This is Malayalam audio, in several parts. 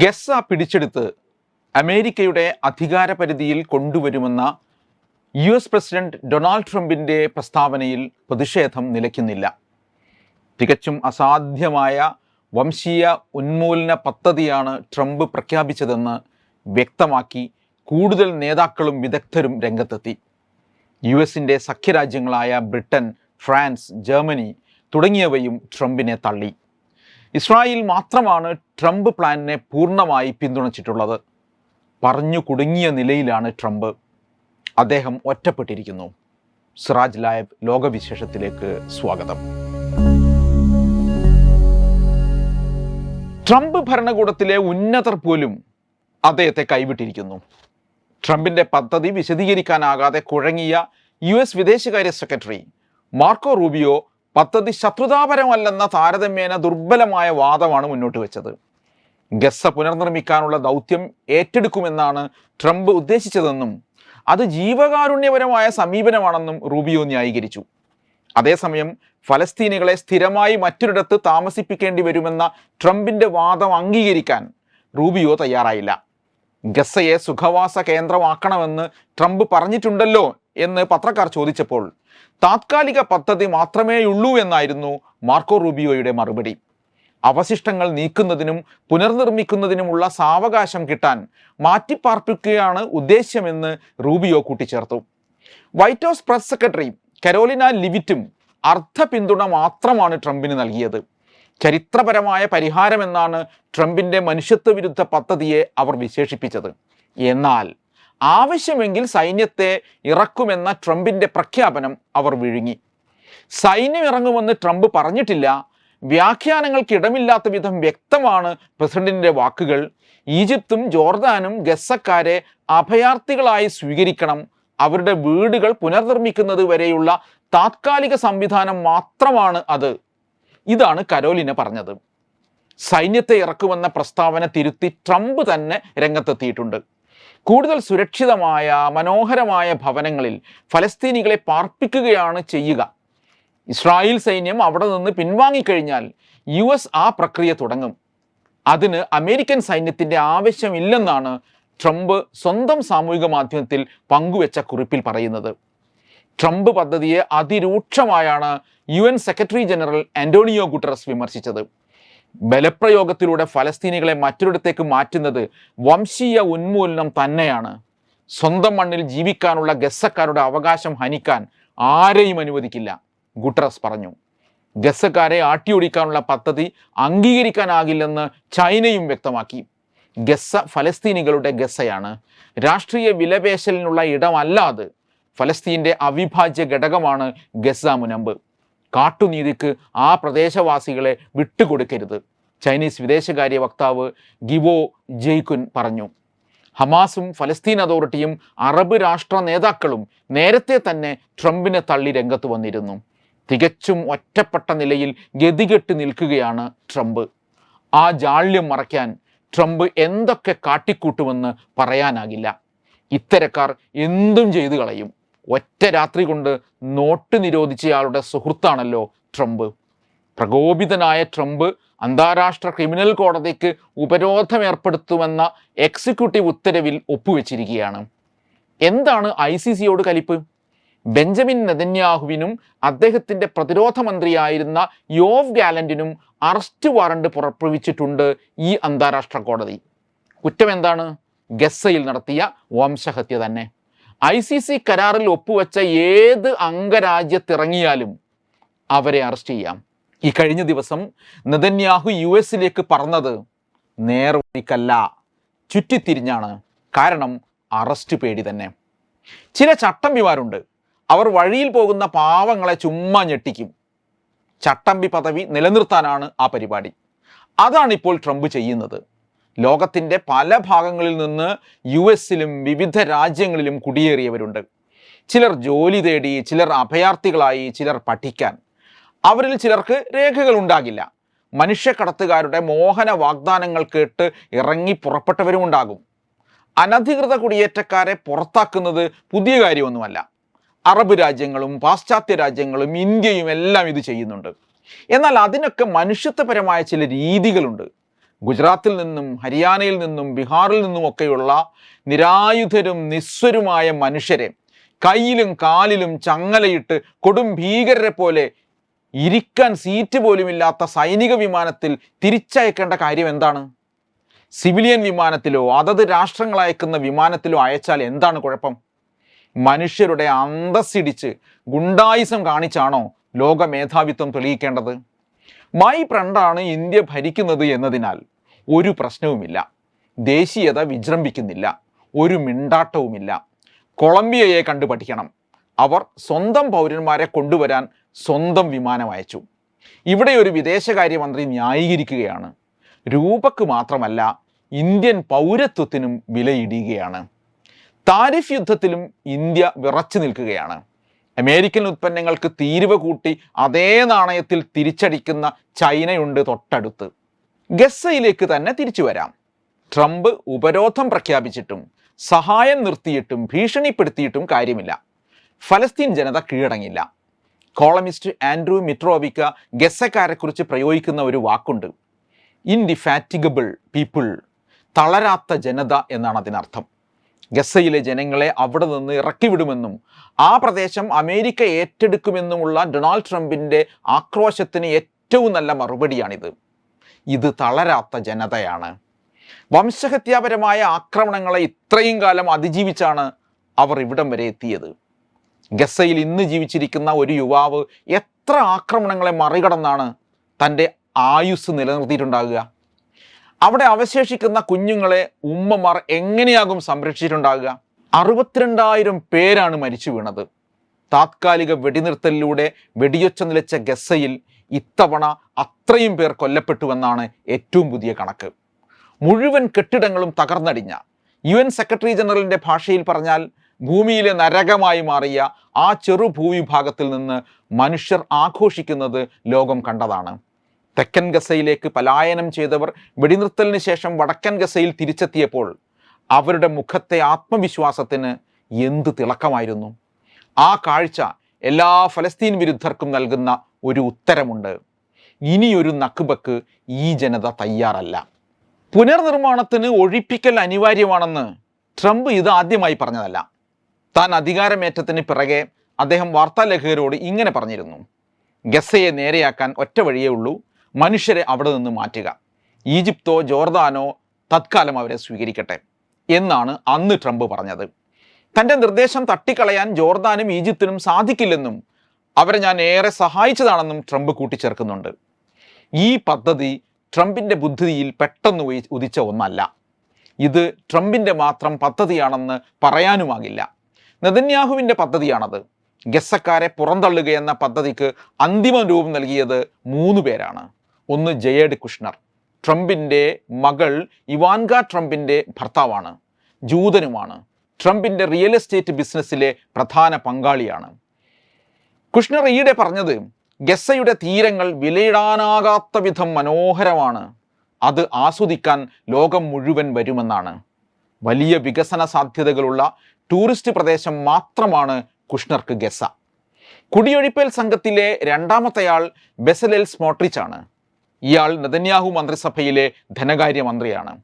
ഗസ പിടിച്ചെടുത്ത് അമേരിക്കയുടെ അധികാരപരിധിയിൽ കൊണ്ടുവരുമെന്ന യു എസ് പ്രസിഡന്റ് ഡൊണാൾഡ് ട്രംപിന്റെ പ്രസ്താവനയിൽ പ്രതിഷേധം നിലയ്ക്കുന്നില്ല. തികച്ചും അസാധ്യമായ വംശീയ ഉന്മൂലന പദ്ധതിയാണ് ട്രംപ് പ്രഖ്യാപിച്ചതെന്ന് വ്യക്തമാക്കി കൂടുതൽ നേതാക്കളും വിദഗ്ധരും രംഗത്തെത്തി. യു എസിന്റെ സഖ്യരാജ്യങ്ങളായ ബ്രിട്ടൻ ഫ്രാൻസ് ജർമ്മനി തുടങ്ങിയവയും ട്രംപിനെ തള്ളി. ഇസ്രായേൽ മാത്രമാണ് ട്രംപ് പ്ലാനിനെ പൂർണമായി പിന്തുണച്ചിട്ടുള്ളത്. പറഞ്ഞു കുടുങ്ങിയ നിലയിലാണ് ട്രംപ്. അദ്ദേഹം ഒറ്റപ്പെട്ടിരിക്കുന്നു. സിറാജ് ലായബ് ലോകവിശേഷത്തിലേക്ക് സ്വാഗതം. ട്രംപ് ഭരണകൂടത്തിലെ ഉന്നതർ പോലും അദ്ദേഹത്തെ കൈവിട്ടിരിക്കുന്നു. ട്രംപിന്റെ പദ്ധതി വിശദീകരിക്കാനാകാതെ കുഴങ്ങിയ യു എസ് വിദേശകാര്യ സെക്രട്ടറി മാർക്കോ റൂബിയോ പദ്ധതി ശത്രുതാപരമല്ലെന്ന താരതമ്യേന ദുർബലമായ വാദമാണ് മുന്നോട്ട് വെച്ചത്. ഗസ പുനർനിർമ്മിക്കാനുള്ള ദൗത്യം ഏറ്റെടുക്കുമെന്നാണ് ട്രംപ് ഉദ്ദേശിച്ചതെന്നും അത് ജീവകാരുണ്യപരമായ സമീപനമാണെന്നും റൂബിയോ ന്യായീകരിച്ചു. അതേസമയം ഫലസ്തീനികളെ സ്ഥിരമായി മറ്റൊരിടത്ത് താമസിപ്പിക്കേണ്ടി വരുമെന്ന ട്രംപിന്റെ വാദം അംഗീകരിക്കാൻ റൂബിയോ തയ്യാറായില്ല. ഗസയെ സുഖവാസ കേന്ദ്രമാക്കണമെന്ന് ട്രംപ് പറഞ്ഞിട്ടുണ്ടല്ലോ എന്ന് പത്രക്കാർ ചോദിച്ചപ്പോൾ താത്കാലിക പദ്ധതി മാത്രമേയുള്ളൂ എന്നായിരുന്നു മാർക്കോ റൂബിയോയുടെ മറുപടി. അവശിഷ്ടങ്ങൾ നീക്കുന്നതിനും പുനർനിർമ്മിക്കുന്നതിനുമുള്ള സാവകാശം കിട്ടാൻ മാറ്റിപ്പാർപ്പിക്കുകയാണ് ഉദ്ദേശ്യമെന്ന് റൂബിയോ കൂട്ടിച്ചേർത്തു. White House press secretary Karoline ലിവിറ്റും അർദ്ധ പിന്തുണ മാത്രമാണ് ട്രംപിന് നൽകിയത്. ചരിത്രപരമായ പരിഹാരമെന്നാണ് ട്രംപിന്റെ മനുഷ്യത്വ വിരുദ്ധ പദ്ധതിയെ അവർ വിശേഷിപ്പിച്ചത്. എന്നാൽ ആവശ്യമെങ്കിൽ സൈന്യത്തെ ഇറക്കുമെന്ന ട്രംപിന്റെ പ്രഖ്യാപനം അവർ വിഴുങ്ങി. സൈന്യം ഇറങ്ങുമെന്ന് ട്രംപ് പറഞ്ഞിട്ടില്ല. വ്യാഖ്യാനങ്ങൾക്ക് ഇടമില്ലാത്ത വിധം വ്യക്തമാണ് പ്രസിഡന്റിന്റെ വാക്കുകൾ. ഈജിപ്തും ജോർദാനും ഗസക്കാരെ അഭയാർത്ഥികളായി സ്വീകരിക്കണം. അവരുടെ വീടുകൾ പുനർനിർമ്മിക്കുന്നത് വരെയുള്ള താത്കാലിക സംവിധാനം മാത്രമാണ് അത്. ഇതാണ് കരോലിന പറഞ്ഞത്. സൈന്യത്തെ ഇറക്കുമെന്ന പ്രസ്താവന തിരുത്തി ട്രംപ് തന്നെ രംഗത്തെത്തിയിട്ടുണ്ട്. കൂടുതൽ സുരക്ഷിതമായ മനോഹരമായ ഭവനങ്ങളിൽ ഫലസ്തീനികളെ പാർപ്പിക്കുകയാണ് ചെയ്യുക. ഇസ്രായേൽ സൈന്യം അവിടെ നിന്ന് പിൻവാങ്ങിക്കഴിഞ്ഞാൽ യു എസ് ആ പ്രക്രിയ തുടങ്ങും. അതിന് അമേരിക്കൻ സൈന്യത്തിന്റെ ആവശ്യമില്ലെന്നാണ് ട്രംപ് സ്വന്തം സാമൂഹിക മാധ്യമത്തിൽ പങ്കുവെച്ച കുറിപ്പിൽ പറയുന്നത്. ട്രംപ് പദ്ധതിയെ അതിരൂക്ഷമായാണ് U secretary general Antonio Guterres വിമർശിച്ചത്. ബലപ്രയോഗത്തിലൂടെ ഫലസ്തീനികളെ മറ്റൊരിടത്തേക്ക് മാറ്റുന്നത് വംശീയ ഉന്മൂലനം തന്നെയാണ്. സ്വന്തം മണ്ണിൽ ജീവിക്കാനുള്ള ഗസക്കാരുടെ അവകാശം ഹനിക്കാൻ ആരെയും അനുവദിക്കില്ല ഗുട്ടറസ് പറഞ്ഞു. ഗസക്കാരെ ആട്ടിയൊടിക്കാനുള്ള പദ്ധതി അംഗീകരിക്കാനാകില്ലെന്ന് ചൈനയും വ്യക്തമാക്കി. ഗസ ഫലസ്തീനികളുടെ ഗസയാണ് രാഷ്ട്രീയ വിലപേശലിനുള്ള ഇടമല്ലാതെ ഫലസ്തീന്റെ അവിഭാജ്യ ഘടകമാണ് ഗസ മുനമ്പ്. കാട്ടുനീതിക്ക് ആ പ്രദേശവാസികളെ വിട്ടുകൊടുക്കരുത്. ചൈനീസ് വിദേശകാര്യ വക്താവ് ഗിവോ ജെയ്കുൻ പറഞ്ഞു. ഹമാസും ഫലസ്തീൻ അതോറിറ്റിയും അറബ് രാഷ്ട്ര നേതാക്കളും നേരത്തെ തന്നെ ട്രംപിനെ തള്ളി രംഗത്ത് വന്നിരുന്നു. തികച്ചും ഒറ്റപ്പെട്ട നിലയിൽ ഗതികെട്ട് നിൽക്കുകയാണ് ട്രംപ്. ആ ജാള്യം മറയ്ക്കാൻ ട്രംപ് എന്തൊക്കെ കാട്ടിക്കൂട്ടുമെന്ന് പറയാനാകില്ല. ഇത്തരക്കാർ എന്തും ചെയ്തു കളയും. ഒറ്റ രാത്രി കൊണ്ട് നോട്ട് നിരോധിച്ചയാളുടെ സുഹൃത്താണല്ലോ ട്രംപ്. പ്രകോപിതനായ ട്രംപ് അന്താരാഷ്ട്ര ക്രിമിനൽ കോടതിക്ക് ഉപരോധം ഏർപ്പെടുത്തുമെന്ന എക്സിക്യൂട്ടീവ് ഉത്തരവിൽ ഒപ്പുവെച്ചിരിക്കുകയാണ്. എന്താണ് ഐ സി സിയോട് കലിപ്പ്? ബെഞ്ചമിൻ നെതന്യാഹുവിനും അദ്ദേഹത്തിന്റെ പ്രതിരോധ മന്ത്രിയായിരുന്ന യോവ് ഗാലന്റിനും അറസ്റ്റ് വാറണ്ട് പുറപ്പെടുവിച്ചിട്ടുണ്ട് ഈ അന്താരാഷ്ട്ര കോടതി. കുറ്റം എന്താണ് ഗസയിൽ നടത്തിയ വംശഹത്യ തന്നെ. ഐ സി സി കരാറിൽ ഒപ്പുവെച്ച ഏത് അംഗരാജ്യത്തിറങ്ങിയാലും അവരെ അറസ്റ്റ് ചെയ്യാം. ഈ കഴിഞ്ഞ ദിവസം നെതന്യാഹു യു എസിലേക്ക് പറഞ്ഞത് നേർവഴിക്കല്ല ചുറ്റിത്തിരിഞ്ഞാണ്. കാരണം അറസ്റ്റ് പേടി തന്നെ. ചില ചട്ടമ്പിമാരുണ്ട്. അവർ വഴിയിൽ പോകുന്ന പാവങ്ങളെ ചുമ്മാ ഞെട്ടിക്കും. ചട്ടമ്പി പദവി നിലനിർത്താനാണ് ആ പരിപാടി. അതാണിപ്പോൾ ട്രംപ് ചെയ്യുന്നത്. ലോകത്തിന്റെ പല ഭാഗങ്ങളിൽ നിന്ന് യു എസിലും വിവിധ രാജ്യങ്ങളിലും കുടിയേറിയവരുണ്ട്. ചിലർ ജോലി തേടി ചിലർ അഭയാർത്ഥികളായി ചിലർ പഠിക്കാൻ. അവരിൽ ചിലർക്ക് രേഖകൾ ഉണ്ടാകില്ല. മനുഷ്യക്കടത്തുകാരുടെ മോഹന വാഗ്ദാനങ്ങൾ കേട്ട് ഇറങ്ങി പുറപ്പെട്ടവരും ഉണ്ടാകും. അനധികൃത കുടിയേറ്റക്കാരെ പുറത്താക്കുന്നത് പുതിയ കാര്യമൊന്നുമല്ല. അറബ് രാജ്യങ്ങളും പാശ്ചാത്യ രാജ്യങ്ങളും ഇന്ത്യയും എല്ലാം ഇത് ചെയ്യുന്നുണ്ട്. എന്നാൽ അതിനൊക്കെ മനുഷ്യത്വപരമായ ചില രീതികളുണ്ട്. ഗുജറാത്തിൽ നിന്നും ഹരിയാനയിൽ നിന്നും ബീഹാറിൽ നിന്നുമൊക്കെയുള്ള നിരായുധരും നിസ്വരുമായ മനുഷ്യരെ കയ്യിലും കാലിലും ചങ്ങലയിട്ട് കൊടും ഭീകരരെ പോലെ ഇരിക്കാൻ സീറ്റ് പോലുമില്ലാത്ത സൈനിക വിമാനത്തിൽ തിരിച്ചയക്കേണ്ട കാര്യം എന്താണ്? സിവിലിയൻ വിമാനത്തിലോ അതത് രാഷ്ട്രങ്ങൾ അയക്കുന്ന വിമാനത്തിലോ അയച്ചാൽ എന്താണ് കുഴപ്പം? മനുഷ്യരുടെ അന്തസ്സിടിച്ച് ഗുണ്ടായിസം കാണിച്ചാണോ ലോക മേധാവിത്വം തെളിയിക്കേണ്ടത്? മൈ പ്രണ്ടാണ് ഇന്ത്യ ഭരിക്കുന്നത് എന്നതിനാൽ ഒരു പ്രശ്നവുമില്ല. ദേശീയത വിജൃംഭിക്കുന്നില്ല. ഒരു മിണ്ടാട്ടവുമില്ല. കൊളംബിയയെ കണ്ടു പഠിക്കണം. അവർ സ്വന്തം പൗരന്മാരെ കൊണ്ടുവരാൻ സ്വന്തം വിമാനം അയച്ചു. ഇവിടെ ഒരു വിദേശകാര്യമന്ത്രി ന്യായീകരിക്കുകയാണ്. രൂപക്ക് മാത്രമല്ല ഇന്ത്യൻ പൗരത്വത്തിനും വിലയിടുകയാണ് താരിഫ് യുദ്ധത്തിലും ഇന്ത്യ വിറച്ചു നിൽക്കുകയാണ്. അമേരിക്കൻ ഉൽപ്പന്നങ്ങൾക്ക് തീരുവ കൂട്ടി അതേ നാണയത്തിൽ തിരിച്ചടിക്കുന്ന ചൈനയുണ്ട് തൊട്ടടുത്ത്. ഗസയിലേക്ക് തന്നെ തിരിച്ചു വരാം. ട്രംപ് ഉപരോധം പ്രഖ്യാപിച്ചിട്ടും സഹായം നിർത്തിയിട്ടും ഭീഷണിപ്പെടുത്തിയിട്ടും കാര്യമില്ല. ഫലസ്തീൻ ജനത കീഴടങ്ങില്ല. കോളമിസ്റ്റ് ആൻഡ്രൂ മിട്രോവിക്ക ഗസക്കാരെക്കുറിച്ച് പ്രയോഗിക്കുന്ന ഒരു വാക്കുണ്ട്. ഇൻഡിഫാറ്റിഗബിൾ പീപ്പിൾ തളരാത്ത ജനത എന്നാണ് അതിനർത്ഥം. ഗസയിലെ ജനങ്ങളെ അവിടെ നിന്ന് ഇറക്കിവിടുമെന്നും ആ പ്രദേശം അമേരിക്ക ഏറ്റെടുക്കുമെന്നുമുള്ള ഡൊണാൾഡ് ട്രംപിന്റെ ആക്രോശത്തിന് ഏറ്റവും നല്ല മറുപടിയാണിത്. ഇത് തളരാത്ത ജനതയാണ്. വംശഹത്യാപരമായ ആക്രമണങ്ങളെ ഇത്രയും കാലം അതിജീവിച്ചാണ് അവർ ഇവിടം വരെ എത്തിയത്. ഗസയിൽ ഇന്ന് ജീവിച്ചിരിക്കുന്ന ഒരു യുവാവ് എത്ര ആക്രമണങ്ങളെ മറികടന്നാണ് തന്റെ ആയുസ് നിലനിർത്തിയിട്ടുണ്ടാകുക. അവിടെ അവശേഷിക്കുന്ന കുഞ്ഞുങ്ങളെ ഉമ്മമാർ എങ്ങനെയാകും സംരക്ഷിച്ചിട്ടുണ്ടാകുക? അറുപത്തിരണ്ടായിരം പേരാണ് മരിച്ചു വീണത്. താത്കാലിക വെടിനിർത്തലിലൂടെ വെടിയൊച്ച നിലച്ച ഗസയിൽ ഇത്തവണ അത്രയും പേർ കൊല്ലപ്പെട്ടുവെന്നാണ് ഏറ്റവും പുതിയ കണക്ക്. മുഴുവൻ കെട്ടിടങ്ങളും തകർന്നടിഞ്ഞ. യു എൻ സെക്രട്ടറി ജനറലിന്റെ ഭാഷയിൽ പറഞ്ഞാൽ ഭൂമിയിലെ നരകമായി മാറിയ ആ ചെറു ഭൂവിഭാഗത്തിൽ നിന്ന് മനുഷ്യർ ആഘോഷിക്കുന്നത് ലോകം കണ്ടതാണ്. തെക്കൻ ഗസയിലേക്ക് പലായനം ചെയ്തവർ വെടിനിർത്തലിന് ശേഷം വടക്കൻ ഗസയിൽ തിരിച്ചെത്തിയപ്പോൾ അവരുടെ മുഖത്തെ ആത്മവിശ്വാസത്തിന് എന്ത് തിളക്കമായിരുന്നു. ആ കാഴ്ച എല്ലാ ഫലസ്തീൻ വിരുദ്ധർക്കും നൽകുന്ന ഒരു ഉത്തരമുണ്ട്. ഇനിയൊരു നക്കുബക്ക് ഈ ജനത തയ്യാറല്ല. പുനർനിർമ്മാണത്തിന് ഒഴിപ്പിക്കൽ അനിവാര്യമാണെന്ന് ട്രംപ് ഇത് ആദ്യമായി പറഞ്ഞതല്ല. താൻ അധികാരമേറ്റത്തിന് പിറകെ അദ്ദേഹം വാർത്താലേഖകരോട് ഇങ്ങനെ പറഞ്ഞിരുന്നു. ഗസയെ നേരെയാക്കാൻ ഒറ്റ വഴിയേ ഉള്ളൂ മനുഷ്യരെ അവിടെ നിന്ന് മാറ്റുക. ഈജിപ്തോ ജോർദാനോ തത്കാലം അവരെ സ്വീകരിക്കട്ടെ എന്നാണ് അന്ന് ട്രംപ് പറഞ്ഞത്. തന്റെ നിർദ്ദേശം തട്ടിക്കളയാൻ ജോർദാനും ഈജിപ്തിനും സാധിക്കില്ലെന്നും അവരെ ഞാൻ ഏറെ സഹായിച്ചതാണെന്നും ട്രംപ് കൂട്ടിച്ചേർക്കുന്നുണ്ട്. ഈ പദ്ധതി ട്രംപിന്റെ ബുദ്ധിയിൽ പെട്ടെന്ന് ഉദിച്ച ഒന്നല്ല. ഇത് ട്രംപിന്റെ മാത്രം പദ്ധതിയാണെന്ന് പറയാനുമാകില്ല. നെതന്യാഹുവിന്റെ പദ്ധതിയാണത്. ഗസക്കാരെ പുറന്തള്ളുക എന്ന പദ്ധതിക്ക് അന്തിമ രൂപം നൽകിയത് മൂന്ന് പേരാണ്. ഒന്ന് ജയേഡ് കുഷ്ണർ. ട്രംപിന്റെ മകൾ ഇവാൻക ട്രംപിന്റെ ഭർത്താവാണ്. ജൂതനുമാണ്. ട്രംപിന്റെ റിയൽ എസ്റ്റേറ്റ് ബിസിനസ്സിലെ പ്രധാന പങ്കാളിയാണ്. കുഷ്ണർ ഈയിടെ പറഞ്ഞത് ഗസയുടെ തീരങ്ങൾ വിലയിടാനാകാത്ത വിധം മനോഹരമാണ്. അത് ആസ്വദിക്കാൻ ലോകം മുഴുവൻ വരുമെന്നാണ്. വലിയ വികസന സാധ്യതകളുള്ള ടൂറിസ്റ്റ് പ്രദേശം മാത്രമാണ് കുഷ്ണർക്ക് ഗസ കുടിയൊഴിപ്പേൽ സംഘത്തിലെ രണ്ടാമത്തെയാൾ ബെസലെൽ സ്മോട്രിച്ച് ആണ് ഇയാൾ നെതന്യാഹു മന്ത്രിസഭയിലെ ധനകാര്യമന്ത്രിയാണ്.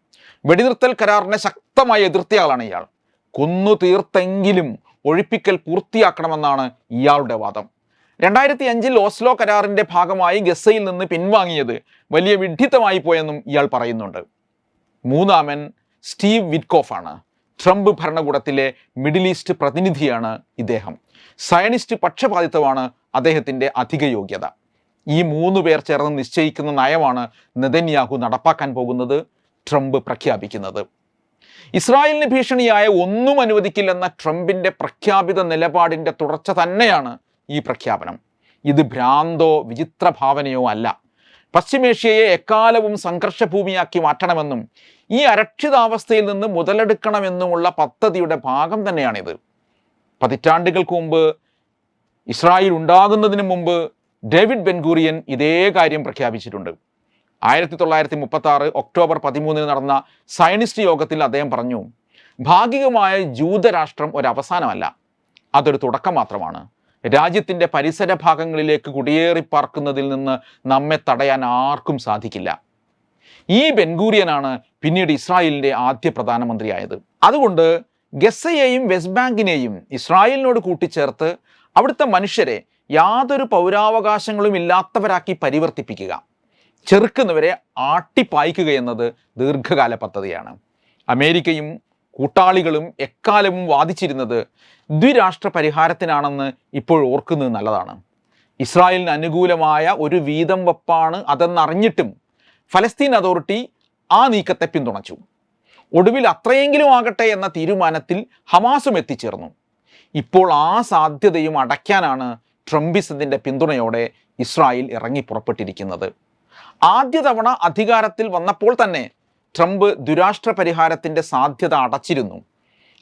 വെടിനിർത്തൽ കരാറിനെ ശക്തമായി എതിർത്തയാളാണ് ഇയാൾ. കൊന്നു തീർത്തെങ്കിലും ഒഴിപ്പിക്കൽ പൂർത്തിയാക്കണമെന്നാണ് ഇയാളുടെ വാദം. രണ്ടായിരത്തി അഞ്ചിൽ ഓസ്ലോ കരാറിന്റെ ഭാഗമായി ഗസയിൽ നിന്ന് പിൻവാങ്ങിയത് വലിയ വിഡ്ഢിത്തമായി പോയെന്നും ഇയാൾ പറയുന്നുണ്ട്. മൂന്നാമൻ സ്റ്റീവ് വിറ്റ്കോഫ് ആണ് ട്രംപ് ഭരണകൂടത്തിലെ മിഡിൽ ഈസ്റ്റ് പ്രതിനിധിയാണ് ഇദ്ദേഹം. സയനിസ്റ്റ് പക്ഷപാതിത്വമാണ് അദ്ദേഹത്തിന്റെ അധിക യോഗ്യത. ഈ മൂന്ന് പേർ ചേർന്ന് നിശ്ചയിക്കുന്ന നയമാണ് നെതന്യാഹു നടപ്പാക്കാൻ പോകുന്നത് ട്രംപ് പ്രഖ്യാപിക്കുന്നത്. ഇസ്രായേലിന് ഭീഷണിയായ ഒന്നും അനുവദിക്കില്ലെന്ന ട്രംപിന്റെ പ്രഖ്യാപിത നിലപാടിന്റെ തുടർച്ച തന്നെയാണ് ഈ പ്രഖ്യാപനം. ഇത് ഭ്രാന്തോ വിചിത്ര ഭാവനയോ അല്ല. പശ്ചിമേഷ്യയെ എക്കാലവും സംഘർഷഭൂമിയാക്കി മാറ്റണമെന്നും ഈ അരക്ഷിതാവസ്ഥയിൽ നിന്ന് മുതലെടുക്കണമെന്നുമുള്ള പദ്ധതിയുടെ ഭാഗം തന്നെയാണിത്. പതിറ്റാണ്ടുകൾക്ക് മുമ്പ് ഇസ്രായേൽ ഉണ്ടാകുന്നതിന് മുമ്പ് ഡേവിഡ് ബെൻഗൂറിയൻ ഇതേ കാര്യം പ്രഖ്യാപിച്ചിട്ടുണ്ട്. ആയിരത്തി തൊള്ളായിരത്തി മുപ്പത്തി ആറ് ഒക്ടോബർ പതിമൂന്നിന് നടന്ന സയനിസ്റ്റ് യോഗത്തിൽ അദ്ദേഹം പറഞ്ഞു ഭാഗികമായ ജൂതരാഷ്ട്രം ഒരു അവസാനമല്ല അതൊരു തുടക്കം മാത്രമാണ്. രാജ്യത്തിന്റെ പരിസര ഭാഗങ്ങളിലേക്ക് കുടിയേറി പാർക്കുന്നതിൽ നിന്ന് നമ്മെ തടയാൻ ആർക്കും സാധിക്കില്ല. ഈ ബെൻഗൂറിയനാണ് പിന്നീട് ഇസ്രായേലിന്റെ ആദ്യ പ്രധാനമന്ത്രിയായത്. അതുകൊണ്ട് ഗസയെയും വെസ്റ്റ് ബാങ്കിനെയും ഇസ്രായേലിനോട് കൂട്ടിച്ചേർത്ത് അവിടുത്തെ മനുഷ്യരെ യാതൊരു പൗരാവകാശങ്ങളും ഇല്ലാത്തവരാക്കി പരിവർത്തിപ്പിക്കുക. ചെറുക്കുന്നവരെ ആട്ടിപ്പായിക്കുക എന്നത് ദീർഘകാല പദ്ധതിയാണ്. അമേരിക്കയും കൂട്ടാളികളും എക്കാലവും വാദിച്ചിരുന്നത് ദ്വിരാഷ്ട്ര പരിഹാരത്തിനാണെന്ന് ഇപ്പോൾ ഓർക്കുന്നത് നല്ലതാണ്. ഇസ്രായേലിന് അനുകൂലമായ ഒരു വീതം വപ്പാണ് അതെന്നറിഞ്ഞിട്ടും ഫലസ്തീൻ അതോറിറ്റി ആ നീക്കത്തെ പിന്തുണച്ചു. ഒടുവിൽ അത്രയെങ്കിലും ആകട്ടെ എന്ന തീരുമാനത്തിൽ ഹമാസും എത്തിച്ചേർന്നു. ഇപ്പോൾ ആ സാധ്യതയും അടയ്ക്കാനാണ് ട്രംപിസത്തിന്റെ പിന്തുണയോടെ ഇസ്രായേൽ ഇറങ്ങി പുറപ്പെട്ടിരിക്കുന്നത്. ആദ്യ തവണ അധികാരത്തിൽ വന്നപ്പോൾ തന്നെ ട്രംപ് ദുരാഷ്ട്ര പരിഹാരത്തിന്റെ സാധ്യത അടച്ചിരുന്നു.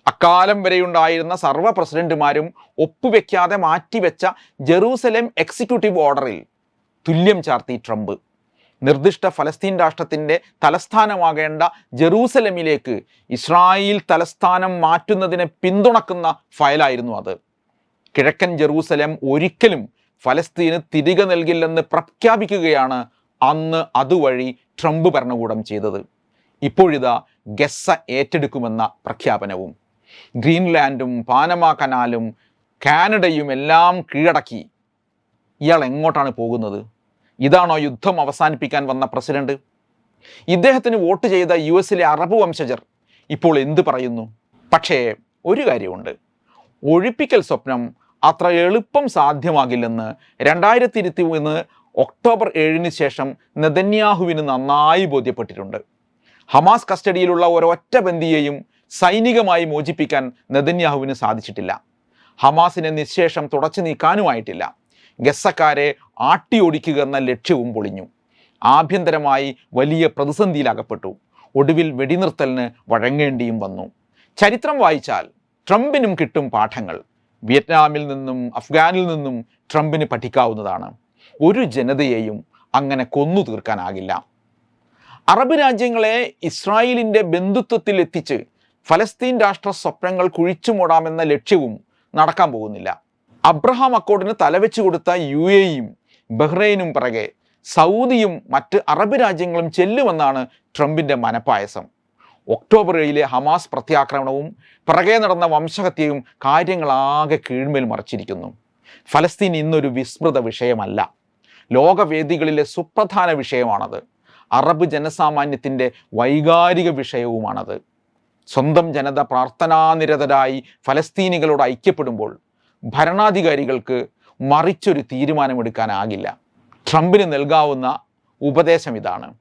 അക്കാലം വരെയുണ്ടായിരുന്ന സർവ പ്രസിഡന്റുമാരും ഒപ്പുവെക്കാതെ മാറ്റിവെച്ച ജെറൂസലേം എക്സിക്യൂട്ടീവ് ഓർഡറിൽ തുല്യം ചാർത്തി ട്രംപ്. നിർദ്ദിഷ്ട ഫലസ്തീൻ രാഷ്ട്രത്തിന്റെ തലസ്ഥാനമാകേണ്ട ജെറൂസലമിലേക്ക് ഇസ്രായേൽ തലസ്ഥാനം മാറ്റുന്നതിനെ പിന്തുണക്കുന്ന ഫയലായിരുന്നു അത്. കിഴക്കൻ ജെറൂസലേം ഒരിക്കലും ഫലസ്തീന് തിരികെ നൽകില്ലെന്ന് പ്രഖ്യാപിക്കുകയാണ് അന്ന് അതുവഴി ട്രംപ് ഭരണകൂടം ചെയ്തത്. ഇപ്പോഴിതാ ഗസ ഏറ്റെടുക്കുമെന്ന പ്രഖ്യാപനവും. ഗ്രീൻലാൻഡും പാനമ കനാലും കാനഡയും എല്ലാം കീഴടക്കി. ഇയാൾ എങ്ങോട്ടാണ് പോകുന്നത്? ഇതാണോ യുദ്ധം അവസാനിപ്പിക്കാൻ വന്ന പ്രസിഡന്റ്? ഇദ്ദേഹത്തിന് വോട്ട് ചെയ്ത യു എസിലെ അറബ് വംശജർ ഇപ്പോൾ എന്തു പറയുന്നു? പക്ഷേ ഒരു കാര്യമുണ്ട്. ഒഴിപ്പിക്കൽ സ്വപ്നം അത്ര എളുപ്പം സാധ്യമാകില്ലെന്ന് രണ്ടായിരത്തി ഇരുപത്തി മൂന്ന് ഒക്ടോബർ ഏഴിന് ശേഷം നെതന്യാഹുവിന് നന്നായി ബോധ്യപ്പെട്ടിട്ടുണ്ട്. ഹമാസ് കസ്റ്റഡിയിലുള്ള ഒരൊറ്റ ബന്ദിയെയും സൈനികമായി മോചിപ്പിക്കാൻ നെതന്യാഹുവിന് സാധിച്ചിട്ടില്ല. ഹമാസിനെ നിശേഷം തുടച്ചു നീക്കാനുമായിട്ടില്ല. ഗസക്കാരെ ആട്ടിയൊടിക്കുക എന്ന ലക്ഷ്യവും പൊളിഞ്ഞു. ആഭ്യന്തരമായി വലിയ പ്രതിസന്ധിയിലകപ്പെട്ടു. ഒടുവിൽ വെടിനിർത്തലിന് വഴങ്ങേണ്ടിയും വന്നു. ചരിത്രം വായിച്ചാൽ ട്രംപിനും കിട്ടും പാഠങ്ങൾ. വിയറ്റ്നാമിൽ നിന്നും അഫ്ഗാനിൽ നിന്നും ട്രംപിന് പഠിക്കാവുന്നതാണ്. ഒരു ജനതയെയും അങ്ങനെ കൊന്നു തീർക്കാനാകില്ല. അറബ് രാജ്യങ്ങളെ ഇസ്രായേലിന്റെ ബന്ധുത്വത്തിൽ എത്തിച്ച് ഫലസ്തീൻ രാഷ്ട്ര സ്വപ്നങ്ങൾ കുഴിച്ചു മൂടാമെന്ന ലക്ഷ്യവും നടക്കാൻ പോകുന്നില്ല. അബ്രഹാം അക്കോർഡിന് തലവെച്ചു കൊടുത്ത യു എയും ബഹ്റൈനും പിറകെ സൗദിയും മറ്റ് അറബ് രാജ്യങ്ങളും ചെല്ലുമെന്നാണ് ട്രംപിന്റെ മനപ്പായസം. ഒക്ടോബർ ഏഴിലെ ഹമാസ് പ്രത്യാക്രമണവും പിറകെ നടന്ന വംശഹത്യയും കാര്യങ്ങളാകെ കീഴ്മേൽ മറിച്ചിരിക്കുന്നു. ഫലസ്തീൻ ഇന്നൊരു വിസ്മൃത വിഷയമല്ല. ലോകവേദികളിലെ സുപ്രധാന വിഷയമാണത്. അറബ് ജനസാമാന്യത്തിന്റെ വൈകാരിക വിഷയവുമാണത്. സ്വന്തം ജനത പ്രാർത്ഥനാനിരതരായി ഫലസ്തീനികളോട് ഐക്യപ്പെടുമ്പോൾ ഭരണാധികാരികൾക്ക് മറിച്ചൊരു തീരുമാനമെടുക്കാനാകില്ല. ട്രംപിന് നൽകാവുന്ന ഉപദേശം ഇതാണ്.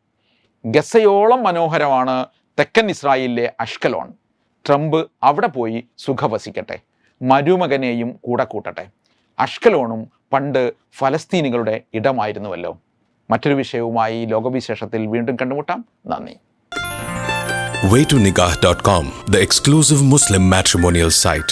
ഗസയോളം മനോഹരമാണ് തെക്കൻ ഇസ്രായേലിലെ അഷ്കലോൺ. ട്രംപ് അവിടെ പോയി സുഖവസിക്കട്ടെ. മരുമകനെയും കൂടെ കൂട്ടട്ടെ. അഷ്കലോണും പണ്ട് ഫലസ്തീനികളുടെ ഇടമായിരുന്നുവല്ലോ. മറ്റൊരു വിഷയവുമായി ലോകവിശേഷത്തിൽ വീണ്ടും കണ്ടുമുട്ടാം നന്ദി waytonikah.com, the exclusive Muslim matrimonial site.